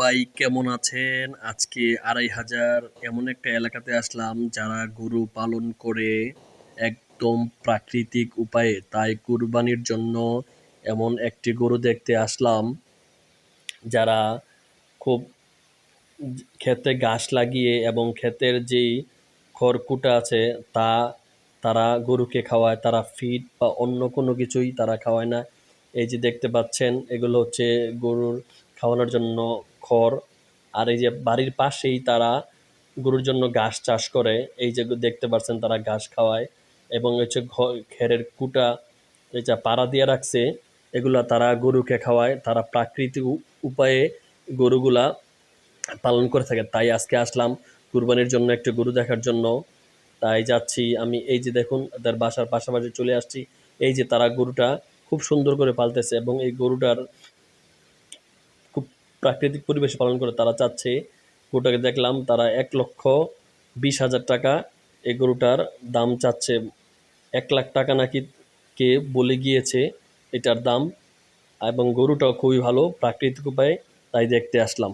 সবাই কেমন আছেন? আজকে আড়াই হাজার এমন একটা এলাকাতে আসলাম যারা গরু পালন করে একদম প্রাকৃতিক উপায়ে। তাই কুরবানির জন্য এমন একটি গরু দেখতে আসলাম যারা খুব ক্ষেতে ঘাস লাগিয়ে এবং ক্ষেতের যেই খড়কুটা আছে তা তারা গরুকে খাওয়ায়, তারা ফিড বা অন্য কোনো কিছুই তারা খাওয়ায় না। এই যে দেখতে পাচ্ছেন, এগুলো হচ্ছে গরুর খাওয়ানোর জন্য খড় আর এই যে বাড়ির পাশেই তারা গরুর জন্য ঘাস চাষ করে। এই যে দেখতে পাচ্ছেন তারা ঘাস খাওয়ায় এবং হচ্ছে ঘ- খেরের কুটা এই যে পাড়া দিয়ে রাখছে, এগুলা তারা গরুকে খাওয়ায়। তারা প্রাকৃতিক উপায়ে গরুগুলা পালন করে থাকে। তাই আজকে আসলাম কুরবানির জন্য একটু গরু দেখার জন্য। তাই যাচ্ছি আমি, এই যে দেখুন, তাদের বাসার পাশাপাশি চলে আসছি। এই যে তারা গরুটা খুব সুন্দর করে পালতেছে এবং এই গরুটার প্রাকৃতিক পরিবেশে পালন করে তারা চাচ্ছে, গরুটাকে দেখলাম তারা এক লক্ষ বিশ হাজার টাকা এই গরুটার দাম চাচ্ছে। এক লাখ টাকা নাকি কে বলে গিয়েছে এটার দাম এবং গরুটাও খুবই ভালো প্রাকৃতিক উপায়ে তাই দেখতে আসলাম।